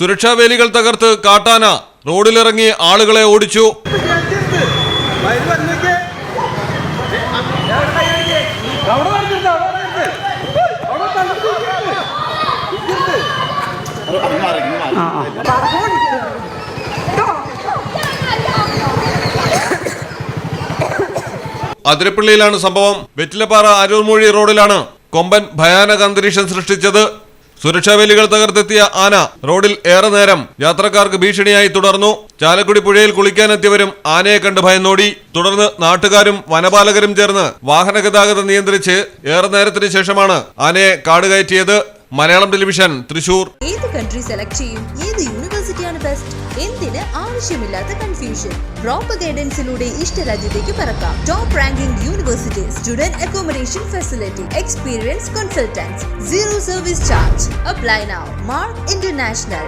സുരക്ഷാ വേലികൾ തകർത്ത് കാട്ടാന റോഡിലിറങ്ങി ആളുകളെ ഓടിച്ചു. അതിരപ്പള്ളിയിലാണ് സംഭവം. വെറ്റിലപ്പാറ അരൂർമൂഴി റോഡിലാണ് കൊമ്പൻ ഭയാനക അന്തരീക്ഷം സൃഷ്ടിച്ചത്. സുരക്ഷാ വേലികൾ തകർത്തെത്തിയ ആന റോഡിൽ ഏറെ നേരം യാത്രക്കാർക്ക് ഭീഷണിയായി തുടർന്നു. ചാലക്കുടി പുഴയിൽ കുളിക്കാനെത്തിയവരും ആനയെ കണ്ട് ഭയന്നോടി. തുടർന്ന് നാട്ടുകാരും വനപാലകരും ചേർന്ന് വാഹന ഗതാഗതം നിയന്ത്രിച്ച് ഏറെ നേരത്തിന് ശേഷമാണ് ആനയെ കാടുകയറ്റിയത്. മലയാളം ടെലിവിഷൻ തൃശൂർ. ഏത് കൺട്രി സെലക്ട് ചെയ്യും? ഏത് യൂണിവേഴ്സിറ്റിയാണ് ബെസ്റ്റ് എന്തിന് ആവശ്യമില്ലാത്ത കൺഫ്യൂഷൻ പ്രോപ്പർ ഗൈഡൻസിലൂടെ ഇഷ്ട ഇഷ്ടരാജ്യത്തേക്ക് പറക്കാം. Top ranking university student accommodation facility experience consultants zero service charge apply now mark international